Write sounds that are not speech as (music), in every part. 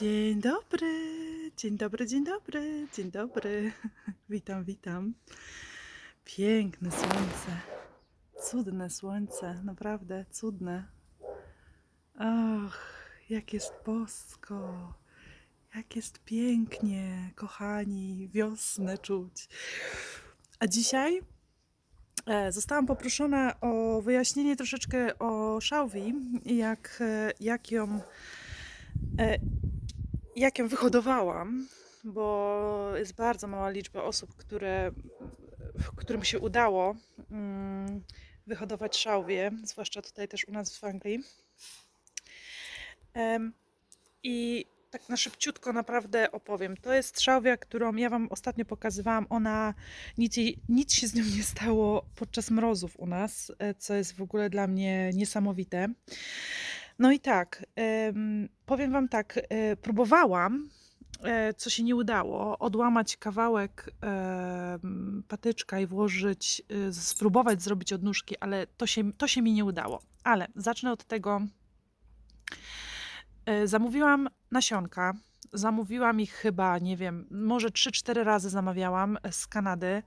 Dzień dobry, dzień dobry, dzień dobry, dzień dobry. (laughs) Witam, witam. Piękne słońce, cudne słońce, naprawdę cudne. Ach, jak jest bosko, jak jest pięknie, kochani, wiosnę czuć. A dzisiaj e, zostałam poproszona o wyjaśnienie troszeczkę o szałwi, jak, e, jak ją e, jak ją wyhodowałam, bo jest bardzo mała liczba osób, które, którym się udało mm, wyhodować szałwię, zwłaszcza tutaj też u nas w Anglii. I tak na szybciutko naprawdę opowiem. To jest szałwia, którą ja Wam ostatnio pokazywałam. Ona, nic, nic się z nią nie stało podczas mrozów u nas, e, co jest w ogóle dla mnie niesamowite. No i tak, em, powiem Wam tak, e, próbowałam, e, co się nie udało, odłamać kawałek patyczka i włożyć, e, spróbować zrobić odnóżki, ale to się, to się mi nie udało. Ale zacznę od tego, zamówiłam nasionka, zamówiłam ich chyba, nie wiem, może 3-4 razy zamawiałam z Kanady.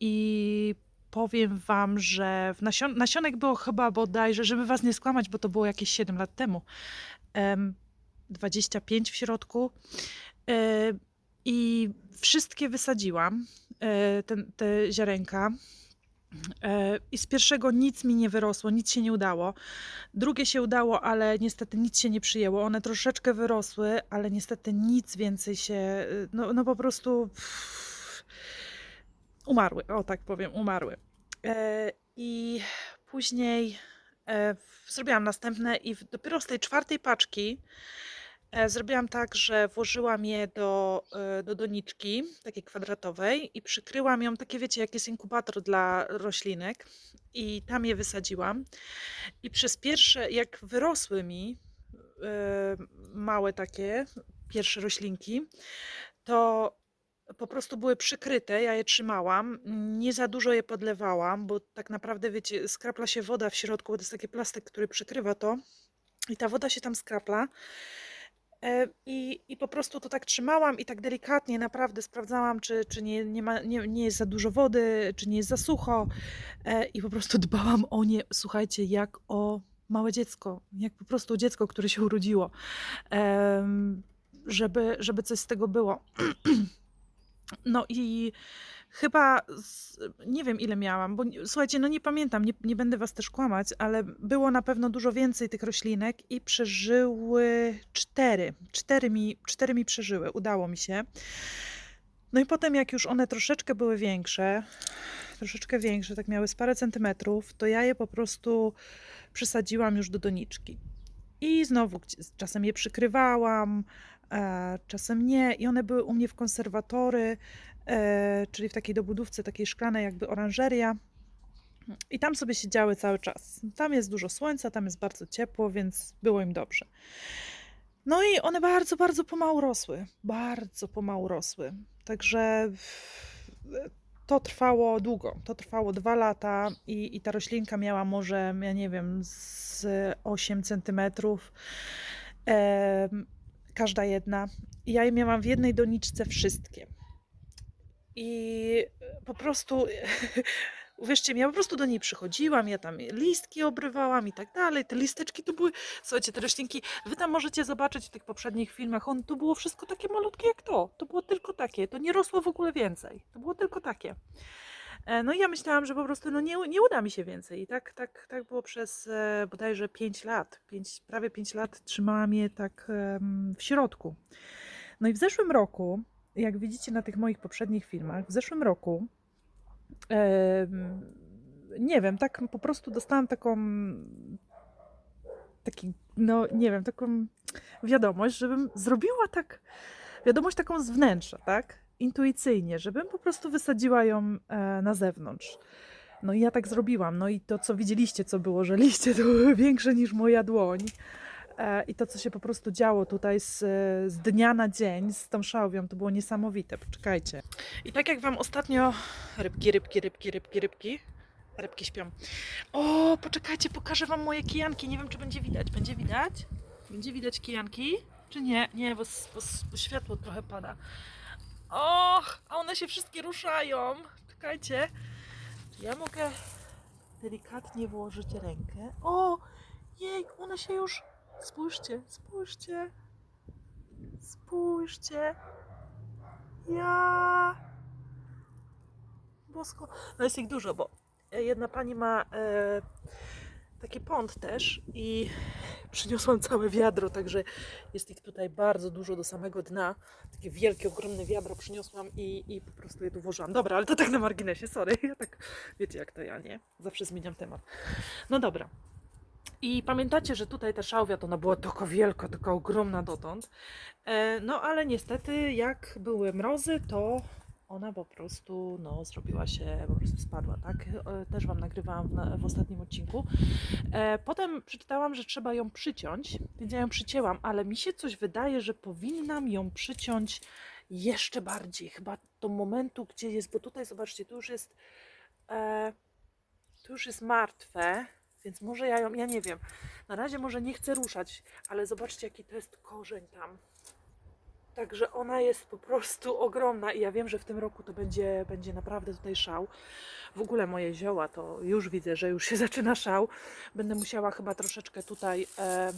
I powiem wam, że w nasion nasionek było chyba bodajże, żeby was nie skłamać, bo to było jakieś 7 lat temu, em, 25 w środku. E, I wszystkie wysadziłam, e, ten, te ziarenka. E, I z pierwszego nic mi nie wyrosło, nic się nie udało. Drugie się udało, ale niestety nic się nie przyjęło. One troszeczkę wyrosły, ale niestety nic więcej się, no, no po prostu pff, umarły, o tak powiem, umarły. E, I później e, zrobiłam następne i dopiero z tej czwartej paczki e, zrobiłam tak, że włożyłam je do, do doniczki, takiej kwadratowej i przykryłam ją, takie wiecie, jak jest inkubator dla roślinek i tam je wysadziłam. I przez pierwsze, jak wyrosły mi małe takie, pierwsze roślinki, to po prostu były przykryte, ja je trzymałam, nie za dużo je podlewałam, bo tak naprawdę, wiecie, skrapla się woda w środku, bo to jest taki plastik, który przykrywa to i ta woda się tam skrapla. E, I, I po prostu to tak trzymałam i tak delikatnie naprawdę sprawdzałam, czy, czy nie, nie, ma, nie, nie jest za dużo wody, czy nie jest za sucho. E, I po prostu (laughs) dbałam o nie, słuchajcie, jak o małe dziecko, jak po prostu dziecko, które się urodziło, żeby, żeby coś z tego było. (clears throat) No i chyba z, nie wiem ile miałam, bo słuchajcie, no nie pamiętam, nie, nie będę was też kłamać, ale było na pewno dużo więcej tych roślinek i przeżyły cztery. Cztery mi, cztery mi przeżyły, udało mi się. No i potem jak już one troszeczkę były większe, troszeczkę większe, tak miały z parę centymetrów, to ja je po prostu przysadziłam już do doniczki. I znowu czasem je przykrywałam, czasem nie. I one były u mnie w konserwatory, e, czyli w takiej dobudówce, takiej szklanej jakby oranżeria. I tam sobie siedziały cały czas. Tam jest dużo słońca, tam jest bardzo ciepło, więc było im dobrze. No i one bardzo, bardzo pomału rosły. Bardzo pomału rosły. Także to trwało długo. To trwało dwa lata i, i ta roślinka miała może, ja nie wiem, z 8 centymetrów. Każda jedna. Ja je miałam w jednej doniczce wszystkie. I po prostu, (laughs) uwierzcie mi, ja po prostu do niej przychodziłam, ja tam listki obrywałam i tak dalej. Te listeczki to były, słuchajcie, te roślinki, wy tam możecie zobaczyć w tych poprzednich filmach, on, to było wszystko takie malutkie jak to. To było tylko takie, to nie rosło w ogóle więcej. To było tylko takie. E, No i ja myślałam, że po prostu no nie, nie uda mi się więcej. I tak, tak, tak było przez e, bodajże 5 lat. 5, prawie 5 lat trzymałam je tak w środku. No i w zeszłym roku, jak widzicie na tych moich poprzednich filmach, w zeszłym roku, nie wiem, tak po prostu dostałam taką, taki, no nie wiem, taką wiadomość, żebym zrobiła tak, wiadomość taką z wnętrza, tak? Intuicyjnie, żebym po prostu wysadziła ją e, na zewnątrz. No i ja tak zrobiłam. No i to, co widzieliście, co było, że (laughs) liście to były większe niż moja dłoń. E, I to, co się po prostu działo tutaj z, z dnia na dzień z tą szałwią, to było niesamowite. Poczekajcie. I tak jak wam ostatnio... Rybki, rybki, rybki, rybki, rybki. Rybki śpią. O, poczekajcie, pokażę wam moje kijanki. Nie wiem, czy będzie widać. Będzie widać? Będzie widać kijanki? Czy nie? Nie, bo, bo, bo światło trochę pada. Och, a one się wszystkie ruszają. Czekajcie. Ja mogę delikatnie włożyć rękę? O, jej, one się już... Spójrzcie, spójrzcie. Spójrzcie. Ja... Bosko. No jest ich dużo, bo jedna pani ma e, taki pąd też i przyniosłam całe wiadro, także jest ich tutaj bardzo dużo do samego dna. Takie wielkie, ogromne wiadro przyniosłam i, i po prostu je tu włożyłam. Dobra, ale to tak na marginesie, sorry. Ja tak, wiecie jak to ja, nie? Zawsze zmieniam temat. No dobra. I pamiętacie, że tutaj ta szałwia to ona była taka wielka, taka ogromna dotąd. E, no ale niestety jak były mrozy, to ona po prostu no, zrobiła się, po prostu spadła, tak? E, Też Wam nagrywałam w, w ostatnim odcinku. E, potem przeczytałam, że trzeba ją przyciąć, więc ja ją przycięłam, ale mi się coś wydaje, że powinnam ją przyciąć jeszcze bardziej, chyba do momentu, gdzie jest, bo tutaj zobaczcie, tu już jest, e, tu już jest martwe, więc może ja ją, ja nie wiem, na razie może nie chcę ruszać, ale zobaczcie, jaki to jest korzeń tam. Także ona jest po prostu ogromna i ja wiem, że w tym roku to będzie, będzie naprawdę tutaj szał. W ogóle moje zioła to już widzę, że już się (laughs) zaczyna szał. Będę musiała chyba troszeczkę tutaj e,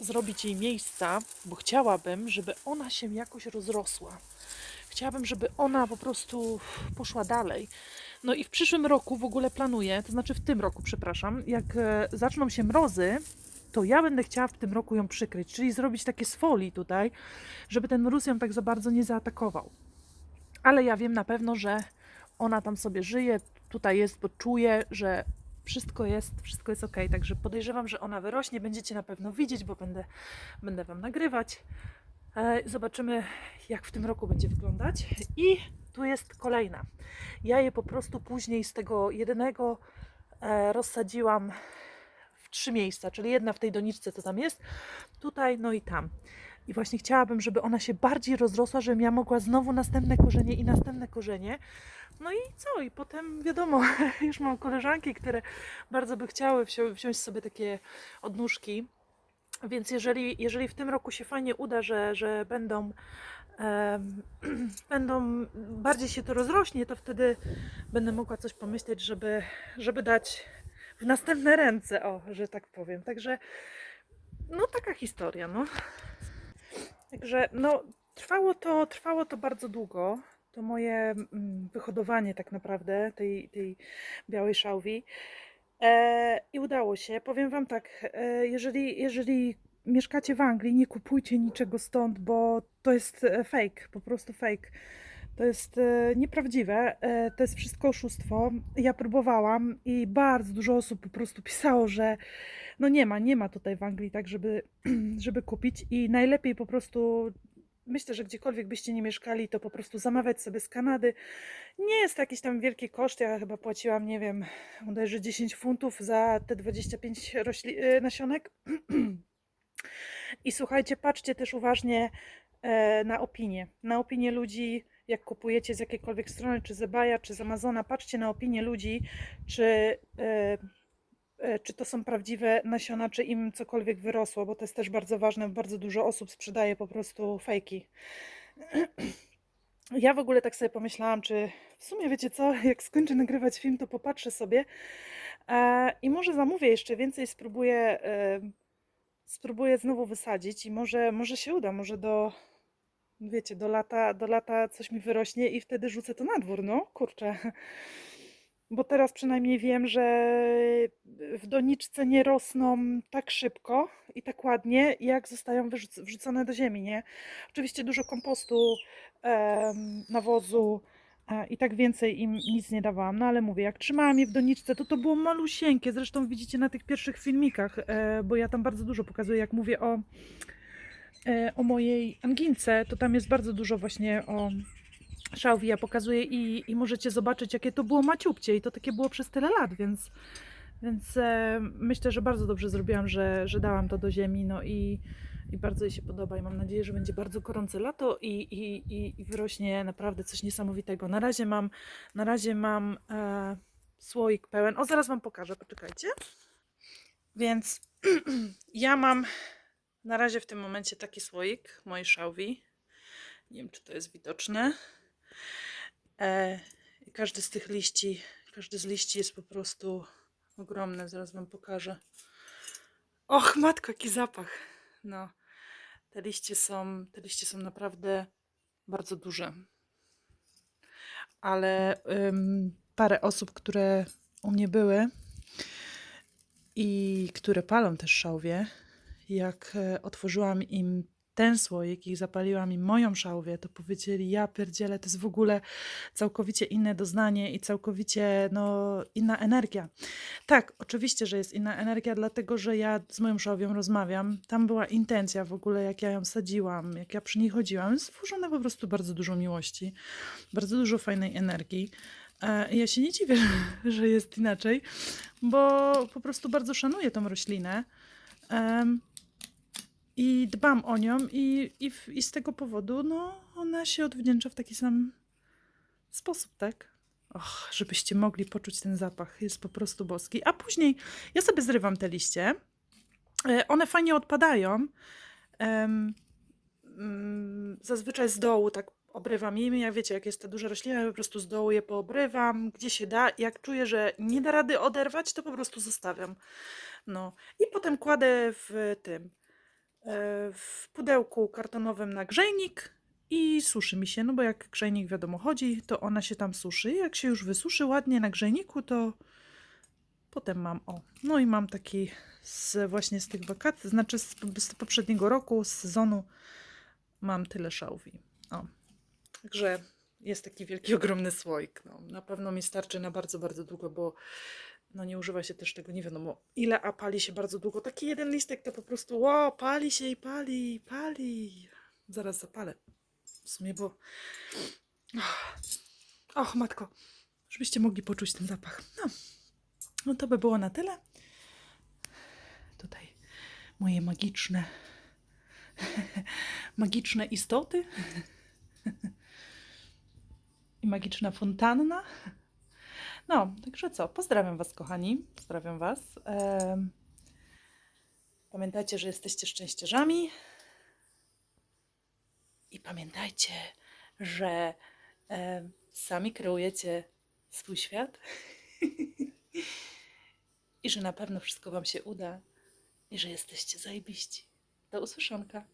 zrobić jej miejsca, bo chciałabym, żeby ona się jakoś rozrosła. Chciałabym, żeby ona po prostu poszła dalej. No i w przyszłym roku w ogóle planuję, to znaczy w tym roku, przepraszam, jak e, zaczną się mrozy, to ja będę chciała w tym roku ją przykryć, czyli zrobić takie z folii tutaj, żeby ten mróz ją tak za bardzo nie zaatakował. Ale ja wiem na pewno, że ona tam sobie żyje, tutaj jest, bo czuję, że wszystko jest, wszystko jest ok. Także podejrzewam, że ona wyrośnie. Będziecie na pewno widzieć, bo będę, będę Wam nagrywać. E, Zobaczymy, jak w tym roku będzie wyglądać. I tu jest kolejna. Ja je po prostu później z tego jednego e, rozsadziłam trzy miejsca, czyli jedna w tej doniczce, co tam jest, tutaj, no i tam. I właśnie chciałabym, żeby ona się bardziej rozrosła, żebym ja mogła znowu następne korzenie i następne korzenie. No i co? I potem wiadomo, (laughs) już mam koleżanki, które bardzo by chciały wzią- wziąć sobie takie odnóżki. Więc jeżeli, jeżeli w tym roku się fajnie uda, że, że będą, em, (clears throat) będą bardziej się to rozrośnie, to wtedy będę mogła coś pomyśleć, żeby, żeby dać w następne ręce, o, że tak powiem. Także no taka historia, no. Także no, trwało to, trwało to bardzo długo. To moje mm, wyhodowanie tak naprawdę tej, tej białej szałwi. E, I udało się. Powiem Wam tak, e, jeżeli, jeżeli mieszkacie w Anglii, nie kupujcie niczego stąd, bo to jest e, fake, po prostu fake. To jest e, nieprawdziwe, e, to jest wszystko oszustwo. Ja próbowałam i bardzo dużo osób po prostu pisało, że no nie ma, nie ma tutaj w Anglii tak, żeby, (clears throat) żeby kupić i najlepiej po prostu myślę, że gdziekolwiek byście nie mieszkali, to po prostu zamawiać sobie z Kanady. Nie jest to jakiś tam wielki koszt, ja chyba płaciłam, nie wiem, bodajże 10 funtów za te 25 rośli- e, nasionek. (clears throat) I słuchajcie, patrzcie też uważnie na opinie, na opinie ludzi, jak kupujecie z jakiejkolwiek strony, czy z eBaya, czy z Amazona, patrzcie na opinie ludzi, czy, e, e, czy to są prawdziwe nasiona, czy im cokolwiek wyrosło, bo to jest też bardzo ważne, bardzo dużo osób sprzedaje po prostu fejki. (clears throat) Ja w ogóle tak sobie pomyślałam, czy w sumie wiecie co, jak skończę nagrywać film, to popatrzę sobie i może zamówię jeszcze więcej, spróbuję, e, spróbuję znowu wysadzić i może, może się uda, może do, wiecie, do lata, do lata coś mi wyrośnie i wtedy rzucę to na dwór, no kurczę. Bo teraz przynajmniej wiem, że w doniczce nie rosną tak szybko i tak ładnie, jak zostają wrzucone do ziemi, nie? Oczywiście dużo kompostu, nawozu e, i tak więcej im nic nie dawałam. No ale mówię, jak trzymałam je w doniczce, to to było malusieńkie. Zresztą widzicie na tych pierwszych filmikach, e, bo ja tam bardzo dużo pokazuję, jak mówię o, o mojej angince, to tam jest bardzo dużo właśnie o szałwi. Ja pokazuję i, i możecie zobaczyć, jakie to było maciubcie i to takie było przez tyle lat, więc, więc e, myślę, że bardzo dobrze zrobiłam, że, że dałam to do ziemi, no i, i bardzo jej się podoba i mam nadzieję, że będzie bardzo gorące lato i, i, i, i wyrośnie naprawdę coś niesamowitego. Na razie mam, na razie mam e, słoik pełen. O, zaraz Wam pokażę, poczekajcie. Więc (clears throat) ja mam Na razie w tym momencie taki słoik mojej szałwi. Nie wiem, czy to jest widoczne. E, każdy z tych liści, każdy z liści jest po prostu ogromny. Zaraz wam pokażę. Och, matko, jaki zapach. No, te liście są, te liście są naprawdę bardzo duże. Ale ym, parę osób, które u mnie były i które palą też szałwie, jak e, otworzyłam im ten słoik i zapaliłam im moją szałwię, to powiedzieli, ja pierdzielę, to jest w ogóle całkowicie inne doznanie i całkowicie no, inna energia. Tak, oczywiście, że jest inna energia, dlatego że ja z moją szałwią rozmawiam. Tam była intencja w ogóle, jak ja ją sadziłam, jak ja przy niej chodziłam. Jest włożone po prostu bardzo dużo miłości, bardzo dużo fajnej energii. E, Ja się nie dziwię, (laughs) że jest inaczej, bo po prostu bardzo szanuję tą roślinę. I dbam o nią i, i, i z tego powodu no, ona się odwdzięcza w taki sam sposób, tak? Och, żebyście mogli poczuć ten zapach, jest po prostu boski. A później ja sobie zrywam te liście. E, One fajnie odpadają. Mm, Zazwyczaj z dołu tak obrywam je. Jak wiecie, jak jest ta duża roślina, ja po prostu z dołu je poobrywam, gdzie się da. Jak czuję, że nie da rady oderwać, to po prostu zostawiam. No i potem kładę w tym w pudełku kartonowym na grzejnik i suszy mi się, no bo jak grzejnik wiadomo chodzi, to ona się tam suszy. Jak się już wysuszy ładnie na grzejniku, to potem mam o. No i mam taki z, właśnie z tych wakacji, znaczy z, z poprzedniego roku, z sezonu mam tyle szałwi. O. Także jest taki wielki, (laughs) ogromny słoik. No, na pewno mi starczy na bardzo, bardzo długo, bo no nie używa się też tego nie wiadomo ile, a pali się bardzo długo. Taki jeden listek to po prostu ło, pali się i pali, pali. Zaraz zapalę. W sumie, bo... Och, och, matko, żebyście mogli poczuć ten zapach. No, no to by było na tyle. Tutaj moje magiczne (laughs) magiczne istoty i magiczna fontanna. No, także co? Pozdrawiam Was, kochani. Pozdrawiam Was. Pamiętajcie, że jesteście szczęściarzami. I pamiętajcie, że sami kreujecie swój świat. (laughs) I że na pewno wszystko Wam się uda. I że jesteście zajebiści. Do usłyszonka.